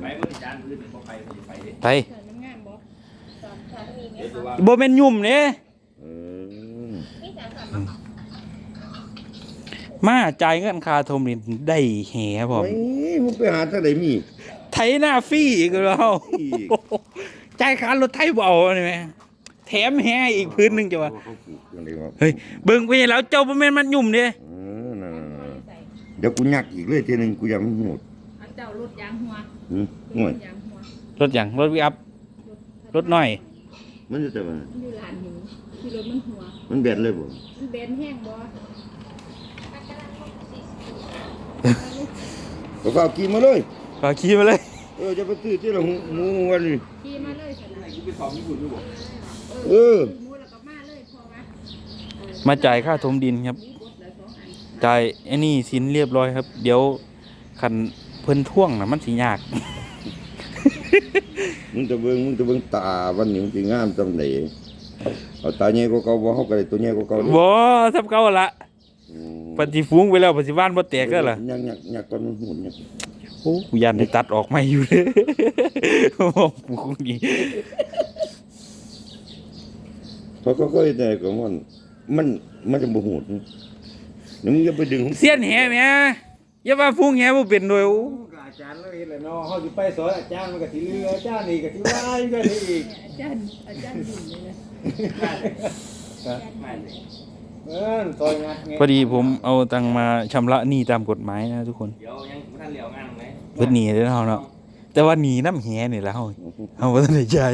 ไปเมื่อจานอื่นบ่ไปบ่ไปเด้ไปเกิดน้ำงานบ่สอนสอนมีไหมเดี๋ยวคะจะว่าบ่แม่นยุ่มเด้เออนี่สอนสอนมามาจ่ายเงินค่าโทมนี่ได้แหพร้อมไม่มึงไปหาทางไหนมีไถหน้าฟรีอีกแล้ว อีกจ่ายค่ารถไถบ่เอานี่แม่แถมแหอีกพื้นหนึงจ้ะวะเขาปลูกอย่างไรวะเฮ้ยเบิ่งไปแล้วเจ้าบ่แม่นมันยุ่มเด้ เออนั่นๆเดี๋ยวกูยักอีกเลยทีหนึงกูยังไม่หมดเอาเจ้ารถยางหัวหืมห่วยยางหัวรถหยังรถวิอัพรถน้อย มันจะแต่ว่ามันอยู่ลานหนูที่รถมันหัว มันแบนเลยบ่มันเบนแห้งบ่ก็ก็เอากินมาเลยก็ขี่มาเลย เออจะไปซื้อที่ละหมูวันนี้ ขี่มาเลยสนะกูไปสอบญี่ปุ่นอยู่บ่เออ หมูแล้วก็มาเลยพอวะเออมาจ่ายค่าถมดินครับ มีบทละสองอันจ่ายไอ้นี่สินเรียบร้อยครับ เดี๋ยวคันเพิ่นท่วงน่ะมันสิยาก มึงจะเบิ่งมึงจะเบิ่งตาวันนี้มันสิงามจังไดเอาตาใหญ่กว่าเก่าบ่เฮาก็ได้ตัวใหญ่กว่าเก่าเด้บ่ทับเก่าละอืมปฏิฟุ้งไปแล้วปฏิบ้านบ่แตกแล้วล่ะยักยักยักตอนมันหุ่นยักโอ้กูยันได้ตัดออกไม่อยู่เลยกูคงนี่เพราะเขาก็ได้ก็มันมันมันจะบ่หูดนี่มึงอย่าไปดึงของเสียนแหแหม่อย่าว่าฟุ้งแหบ่เป็นโดยโอ้อาจารย์เราเห็นแล้วเนาะเฮาสิไปสอนอาจารย์มันก็สิเรืออาจารย์นี่ก็สิว่าอยู่กันอีกอาจารย์อาจารย์ดินเลยนะไม่เลยเออซอยงัดไงพอดีผมเอาตังค์มาชำระหนี้ตามกฎหมายนะทุกคนเดี๋ยวยังบ่ทันเหลียวงานไหมเพิ่นหนีได้อเฮาเนาะแต่ว่าหนีน้ำแหนี่แหละเฮาเฮาบ่ทันได้ใจาย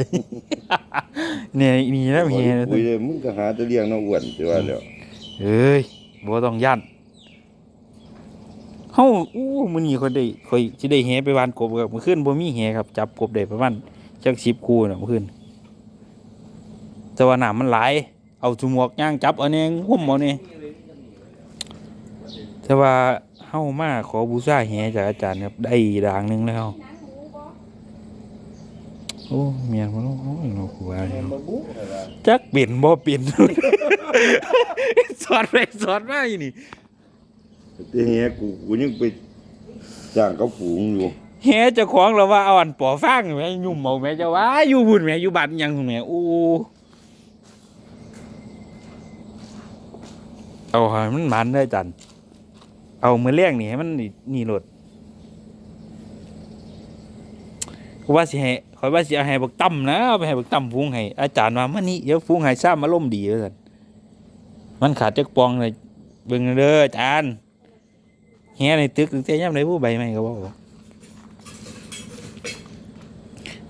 เนี่ยหนีน้ำแหคุยเลยมึงก็หาแตะเลี้ยงน้องอ้วนสิว่าแล้ว เอ้ยบ่ต้องย่าน เฮาอู้มื้อนี้ค่อยได้ค่อยสิได้แหไปวานกบครับมื้อคืนบ่มีแหครับ จับกบได้ประมาณจัก10คู่น่ะมื้อคืนแต่ว่าน้ำมันหลายเอาจุมวกย่างจับเอาแน่ห่มเอาแน่แต่ว่าเฮามาขอบูชาแหจากอาจารย์ครับได้ด่างหนึงแล้วโอ้เมียนมันโอ้ยเรากลัวแล้วบ่บุนั่นล่ะจักเปลี่ยนบ่เปลี่ยนสอนไปสอนมาอีนี่ แต่เฮียกูกูยังไปจ้างเขาฝูงอยู่แฮเจ้าของเราว่าเอาอันปอฟางแม่ยุ่มเอาแม่เจ้าว่าอยู่บุญแม่อยู่บ้านหยังแม่โอ้เอาให้มันมันได้จันเอามือเลี้ยงนี่ให้มันนี่นี่โลดกูว่าสิให้ขอยว่าสิเอาให้บักตั้มนะเอาไปให้บักตั้มฟุ้งให้อาจารย์ว่ามันนี่เดี๋ยวฟุ้งให้ซ้ำมาล่มดีว่าซั่นมันขาดจักปองเลยเบิ่งเด้ออาจารย์ แฮในตึกตั้งแต่ยามใดผู้ใบไม้ก็บ่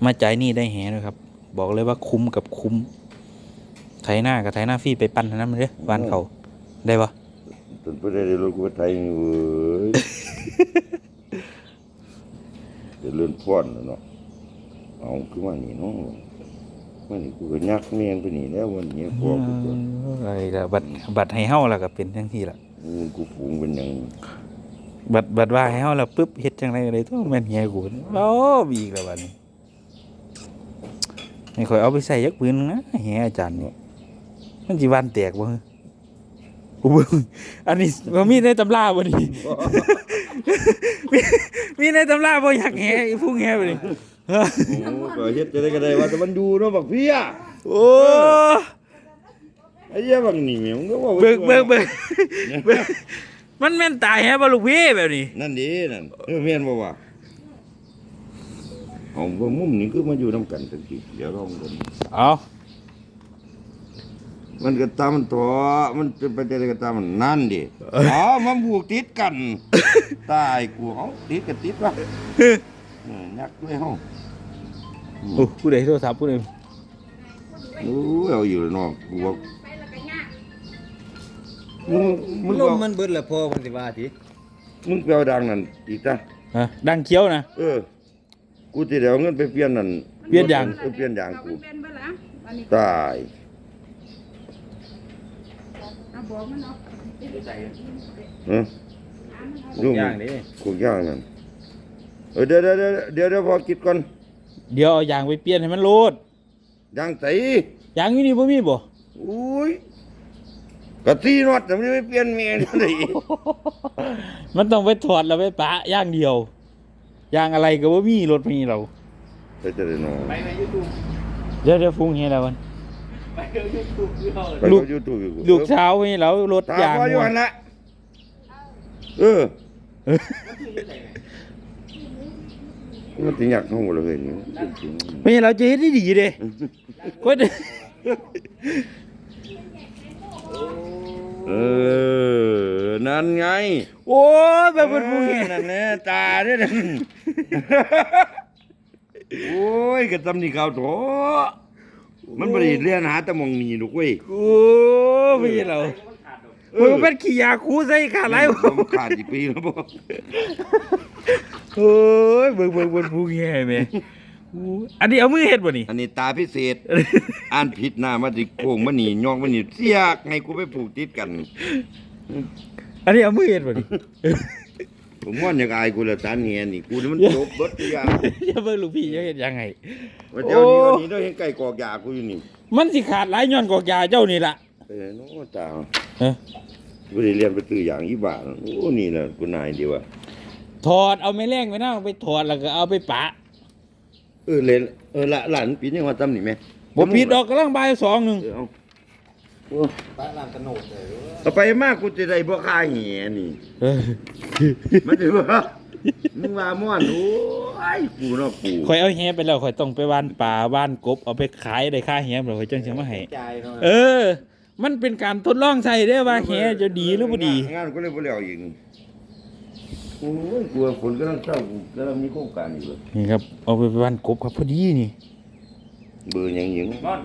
มาจ่ายหนี่ได้แหด้วยครับ บอกเลยว่าคุ้มกับคุ้ม ไถหน้ากับไถหน้าฟรีไปปั้นเท่านั้นเลยบ้านเขาได้ปะจนไปได้รถกูไปไทยเว้ยเดี๋ยวเลื่อนพ่อนแล้วเนาะเอาคือว่านี่เนาะมันนี่กูก็ยักเมียนไปนี่แล้ววันนี้พวกกูก็อะไรละบัตรบัตรให้เฮาแล้วก็เป็นทั้งที่ละอืมกูฝูงเป็นหยัง บัตรบัตรว่าให้เฮาแล้วปุ๊บเฮ็ดจังไรอะไรทั่วแม่นเฮียกูโอ้บีอีกแล้วบัดนี้ไม่ค่อยเอาไปใส่ยักปืนนะเฮียอาจารย์เนี่ยมันสิวันแตกบ่ฮะกูเบิ่งอันนี้บ่มีในตำราบ่นี่มีมีในตำราบ่อยากแหไอ้ผู้แหบ่นี่โอ้ก็เฮ็ดจะได้ก็ได้ว่าแต่มันดูเนาะบักเพี้ยโอ้ไอ้เหี้ยบักนี่แม่มึงก็ว่าเบิกเบิกเบิกเบิก มันแม่นตายแฮะบ่ลูกพี่แบบนี้ นั่นดินั่นเออแม่นบ่ว่าเอาบ่มุมนี้คือมาอยู่นํกันจังซี่เดี๋ยวลองกันเอามันก็ตามมันตัวมันเป็นไปได้ก็ตามมันนั่นดิอ๋อมันผูกติดกัน ตายกูเฮาติดก็ติดวะเออยักด้วยเฮาโอ้ผู้ใดโทรศัพท์ผู้ใดโอ้ยเอาอยู่แล้วเนาะกูว่า มึงมึงลเอามมันเบิดแล้วพอเพิ่นสิว่าติมึงไปเอาดังนั่นอีกจ้ะฮะดังเคี้ยวนะ เออ กูสิได้เอาเงินไปเปลี่ยนนั่นเปลี่ยนยาง เออเปลี่ยนยางกูเเป็นเบ่ล่ะอันนี้ตายเอาบอกมันเนาะเออทุกอย่างนี่กูย่างนั่นเออเดี๋ยวเดี๋ยวเดี๋ยวเดี๋ยวเดี๋ยวพอคิดก่อนเดี๋ยวเอายางไปเปลี่ยนให้มันโลดยางไสยางอยู่นี่บ่มีบ่อุ้ย กะตีนอดแต่มันไม่เปลี่ยนเมียนเลยมันต้องไปถอดแล้วไปปะอย่างเดียวยางอะไรก็บ่มีรถมีเราไปจะได้นอนไปในยูทูบเดี๋ยวเดี๋ยวฟุ้งเฮียแล้วมันไปในยูทูบคือเขาไปลูกยูทูบอยู่ลูกเช้าให้เรารถถามยางว่าอยู่หันละเออมันติอยากเข้าหมดเลยนี่ไม่ใช่เราจะเฮ็ดได้ดีเด้ก็เด้ เออ นั่นไง โอ้ยแบบเป็นฟุ้งเฮียนั่นแหละตาเด้อนั่นโอ้ยกระตำนี่เขาโถมันบ่ได้เรียนหาแต่หมองนี่ลูกเว้ยโอ้ไม่ใช่เรามันเป็นขี้ยาคูใส่ขาดไรผมขาดกี่ปีแล้วบ่โอ้ยเบิ่งเบิ่งเบิ่งฟุ้งเฮียแม่ อู้อันนี้เอามือเฮ็ดบ่นี่ อันนี้ตาพิเศษ อ่านผิดหน้ามาสิโกงมานี่ยองมานี่เสียกให้กูไปผูกติดกัน อันนี้เอามือเฮ็ดบ่นี่ ผมว่าอยากอายกูละสารเฮียนี่กูนี่มันจบเบิดทุกอย่างอย่าเบิ่งลูกพี่จะเฮ็ดยังไงว่าเจ้านี่วันนี้เราเห็นไก่กอกยากูอยู่นี่มันสิขาดหลายย้อนกอกยาเจ้านี่ล่ะเออโน้ตาเอ้อบ่ได้เรียนไปตื้ออย่างอีบาทโอ้นี่น่ะกูนายดีว่ะถอดเอาแม่แรงไปนะเอาไปถอดแล้วก็เอาไปปะ เออเล่นเออละหลานปีนี้ว่าจำนี่แม่บ่ผิดดอกกำลังบ่ายสองหนึงเออเอาโอ้ป้าลานตะโนดเลยเอาไปมากกูจะได้บ่ค่าเหียนี่เออมันถือว่ามึงว่าม่วนโอ้ยกูเนาะกูข่อยเอาแหไปแล้วข่อยต้องไปว่านป่าว่านกบเอาไปขายได้ค่าแหแล้วข่อยจังสิมาให้ใจเนาะเออ มันเป็นการทดลองใส่เด้อว่าแหจะดีหรือบ่ดีงานกูเลยบ่แล้วอีกนี่ โอ้ยกลัวฝนกำลังเข้ากูกำลังมีโครงการอยู่เลยนี่ครับเอาไปว่านกบครับพอดีนี่ เบอร์หยังหยังก้อน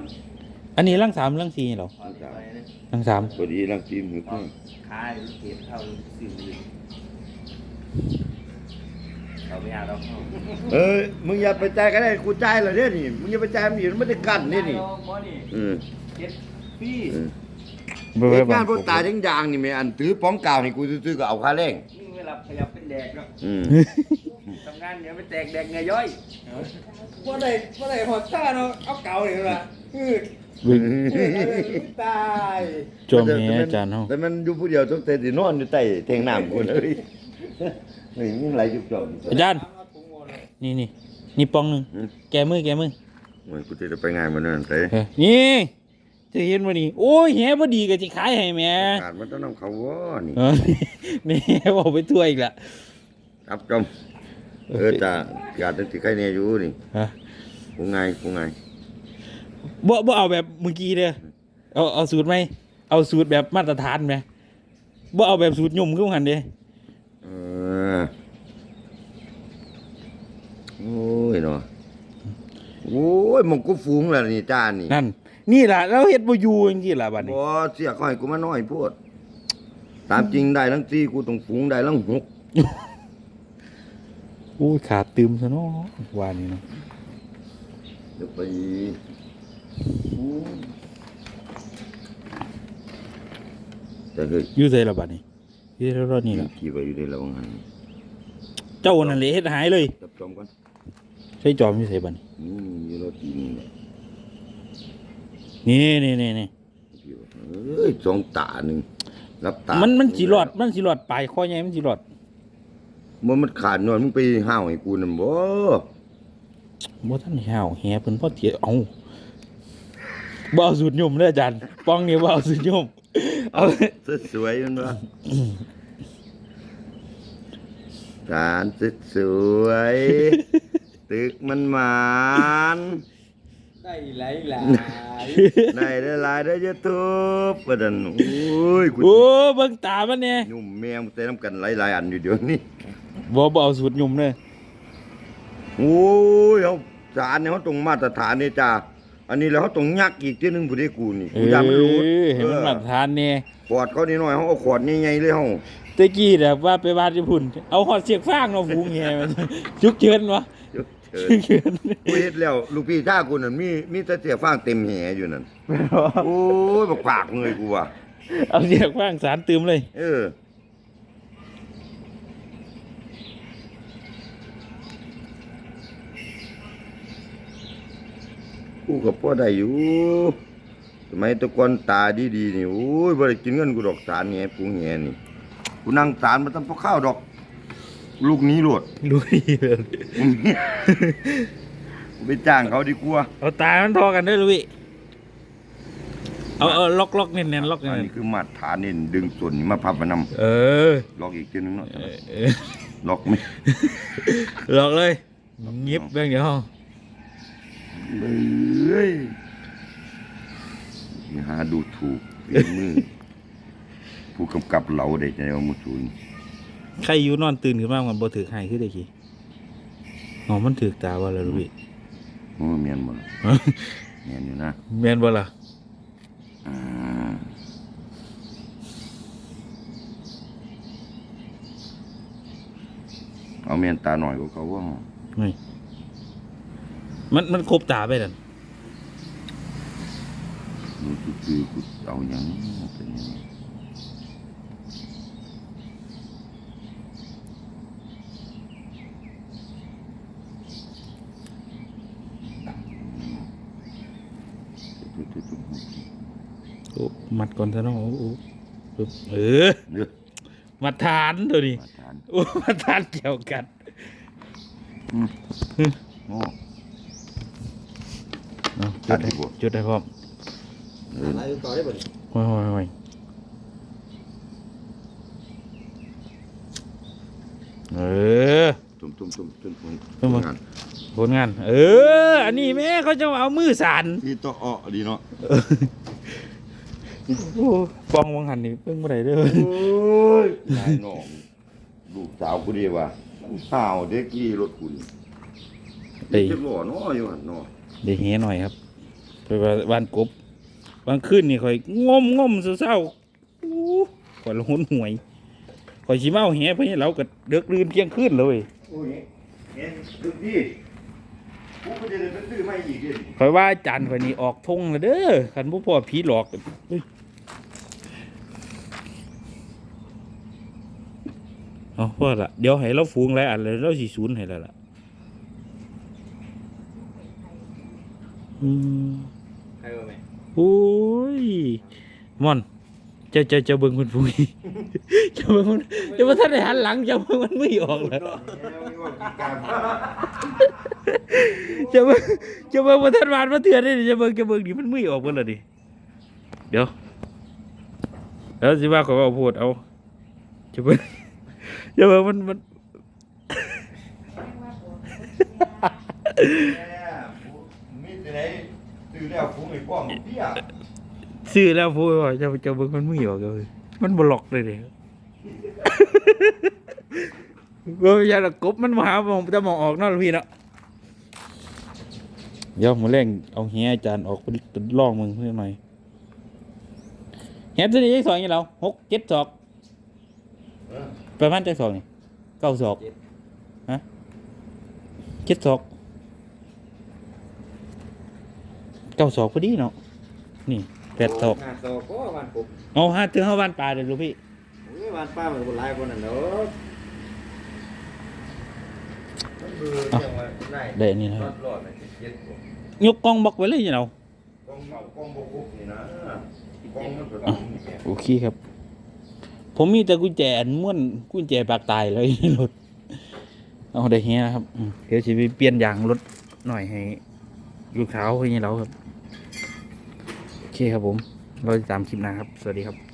อันนี้ลังสามลังสี่เหรอไปนะลังสามพอดีรังทีมหึกนี่ขายเก็บเข้าสื่อเขาไม่เอาเราเข้าเอ้ยมึงอย่าไปจ่ายก็ได้กูจ่ายแล้วเด้อนี่มึงอย่าไปจ่ายมันนี่มันไม่ได้กันนี่นี่หมอนี่เออเก็บพี่เออบ่เหไว้ตุานรณ์พบ้ากกวกบตายทั้งอย่างนี่แม่อันถือป้องกาวให้กูซื้อๆก็เอาค่าแรง ยิ่งเวลาขยับเป็นแดกเนาะอืมทำงานเดี๋ยวไปแตกแดกเงยย่อยพอได้พอได้หอดชาเนาะเอาเก่าเลยละอืดเบิ่งตายจอมแหอาจารย์เฮาแต่มันอยู่ผู้เดียวต้องแต่สินอนอยู่ใต้แทงน้ำกูเลยนี่มึงไหลจุกจอมอาจารย์นี่นี่นี่ปองหนึงอืมแกมือแกมือโอ้ยกูจะได้ไปงานมันนั่นแต่เออนี่ จะเห็นบ่นี่โอ้ยแหบ่ดีก็สิขายให้แหม่ขาดมันต้องนำเขาวะนี่เออนี่บอกไปทั่วอีกละครับจอมเออจ้าขาดตั้งที่ใครเนี่ยอยู่นี่ฮะกูไงกูไงบ่บ่เอาแบบเมื่อกี้เด้อเอาเอาสูตรไหมเอาสูตรแบบมาตรฐานไหมบ่เอาแบบสูตรยุ่มขึ้นหันเด้เออโอ้ยเนาะโอ้ยมองกูฟูงแล้วนี่จ้านี่นั่น นี่ล่ะเราเฮ็ดบ่อยู่จังซี่ล่ะบัดนี้บ่เสียเขาให้กูมาน้อยโพดตามจริงได้ทั้งสี่กูต้องฟูงได้ทั้งหกโอ้ยขาดตืมซะเนาะว่านี่เนาะเดี๋ยวไปฟูงแต่เฮ้ยอยู่ไสล่ะบัดนี้อยู่รอดนี่ล่ะขี่ไปอยู่ในระวังหันเจ้านั่นแหละเฮ็ดหายเลยจับจอมก่อนใช้จอมอยู่ไสบัดนี้นี่อยู่รถทีนี่แหละ นี่นี่นี่นี่เอ้ยสองตาหนึ่งรับตามัมันมันสิรอดมันสิรอดปลายคอใหญ่มันสิรอดมันมันขาดนวลมึงไปห้าวให้กูนั่นบ่บ่ทันห่าวแฮเพิ่นพอเถียเอาบ่เอาสูตรยุ่มเด้ออาจารย์ปองนี่บ่เอาสูตรยุ่มเอาสวยๆมันว่าการสวยๆตึกมันหมาน ได้หลายหลายในได้หลายได้ยูทูบประดันโอ้ยกูโอ้เบิ่งตามันแน่ยุ่มแมวแต่น้ำกันหลายๆอันอยู่เดี๋ยวนี้บ่บ่เอาสูตรยุ่มเด้อโอ้ยเขาสารเนี่ยเขาตรงมาตรฐานนี่จ้าอันนี้แล้วเขาตรงยักอีกทีหนึงผู้ได้กูนี่เอกูออยากมันรู้ให้มันมาตรฐานแน่ขวดเขานี่น้อยเขาเอาขวดใหญ่ๆเลยเขาตะกี้แบบว่าไปบ้านญี่ปุ่น เอาฮอดเสียกฟางเนาะฟูงแฮมันจุกเชิญวะ เชิญจุกเชิญกูเฮ็ดแล้วลูกพี่ชากูนั่นมีมีแต่เสียฟางเต็มแหอยู่นั่นโอ้ยบักปากเงยกูว่ะเอาเสียกฟางสารตืมเลย เออกูกับพ่อได้อยู่สมัยแตะกอนตาดีๆนี่โอ้ยบ่ได้กินเงินกูดอกสารแหปรุงแหนี่กูนั่งสารมาตั้งพอข้าวดอกม ลูกนี้โหลดลุยเลยผมเนี่ยไปจ้างเขาดีกว่าเอาตามันทอกันเด้อลุยเอาเอาล็อกล็อกเน้นๆล็อกอันเน้นนี้คือมาตรฐานนี่ดึงส่วนนี้มาพับมานๆเออำล็อกอีกทีนึงเนาะเออเออล็อกไม่ล็อกเลยยิบเรื่องเดียวเฮ้ยอย่าหาดูถูกฝีมือ ผู้กำกับเราได้ใจว่ามุจุย ใครอยู่นอนตื่นขึ้นมามันบ่ถือให้คือได้กี่อ๋อมันถือตาว่าแล้วลุยโอ้เมียนบ่ล่ะเมียนอยู่นะแม่นบ่ล่ะอ่าเอาเมียนตาหน่อยก็เขาว่านี่มันมันครบตาไปนั่นนี่คือคือกูเอาอย่างนี้เป็นอย่างนี้ทุกๆ โอ้ มัดก่อนซะเนาะโอ้โอ้ปึ๊บเออๆเนื้อมาทานตัวนี้มาทานโอ้มาทานเกี่ยวกันอืมโอ้เอาจุตัดดให้ที่บ่จุดให้พร้อมเอออะไรต่อได้บ่โอ้ยโอ้ยโอ้ยเออ ตุ่มตุ่มตุ่มตุ่มตุ่มตุ่มงานผลงาน เออ อันนี้แม่เขาจะเอามือสานที่ต่ออ้อดีเนาะ โอ้ปองวังหันนี่เพิ่งมาได้เด้อโอ้ยนายน้องลูกสาวกูดีว่าสาวเด็กกี่รถคุณไปเด็กจะหล่อเนาะอยู่หั่นเนาะเดี๋ยวเฮหน่อยครับไปบ้านกบบางคืนนี่คอยงมงมเศร้าๆอู้คอยละหุนหวยคอยชิเมาแหเพื่อนเราก็เดือกลืนเที่ยงคืนเลย โอ้ยเห็นดึกดีกูก็จะเลยไปซื้อมาอีกดิคอยว่าอาจารย์คอยนี่ออกทงแล้วเด้อคันบ่พอผีหลอกเอ้ย เอาพอละเดี๋ยวให้เราฟูงหลายอันเลยเราสิศูนย์ให้แล้วล่ะอืมใครว่าไหมโอ้ยมอนจะจะจะเบิ่งคุณฟุ้ยจะเบิ่งมันจะมาท่านได้หันหลังจะเบิ่งมันไม่ออกแล้วจะเบิ่งจะเบิ่งมาท่านวานมาเถื่อนได้ดิจะเบิ่งจะเบิ่งดิมันไม่ออกเบิ่งและดิเดี๋ยวแล้วสิว่าเขาเอาพูดเอาจะเบิ่ง จะเบิ่งมันมันมีแต่ไหนซื้อแล้วฟุ้งไอ้ป้อมเปี้ยซื้อแล้วพูดว่าจะจะเบิ่งมันม่ออกเลยมันบล็อกเลยเดิก็ย่าละกบมันมาหามองจะมองออกนอกพี่เนาะเดี๋ยวมาเร่งเอาเฮียอาจารย์ออกไปลองมึงเพื่อนหน่อยเฮียตัวนี้ยังสองอย่างเราหกเจ็ดศอก ประมาณเจ็ดศอกนี่เก้าศอกฮะเจ็ดศอกเก้าศอกพอดีเนาะนี่แปดศอกหาศอกก็บ้านกบเอาฮะถึงเข้าบ้านป่าเดี๋ยวลูกพี่โอ้ยบ้านป้ามันคนหลายคนนั่นเนาะมันเบื่อจังว่าได้ได้อันนี่นะรคอรับดรอดน่ะเจ็ดบ่ยกกล้องบล็อกไว้เลยเรากองเก่ากองบกุกนี่นะกองมันก็ต้องมีแกโอเคครับ ผมมีแต่กุญแจม้วนกุญแจปากตายเลยรถเอาได้เฮียนะครับอืมเดี๋ยวชีวิตเปลี่ยนยางรถหน่อยให้ลูกสาวให้เราครับ โอเคครับผม เราจะตามคลิปนะครับ สวัสดีครับ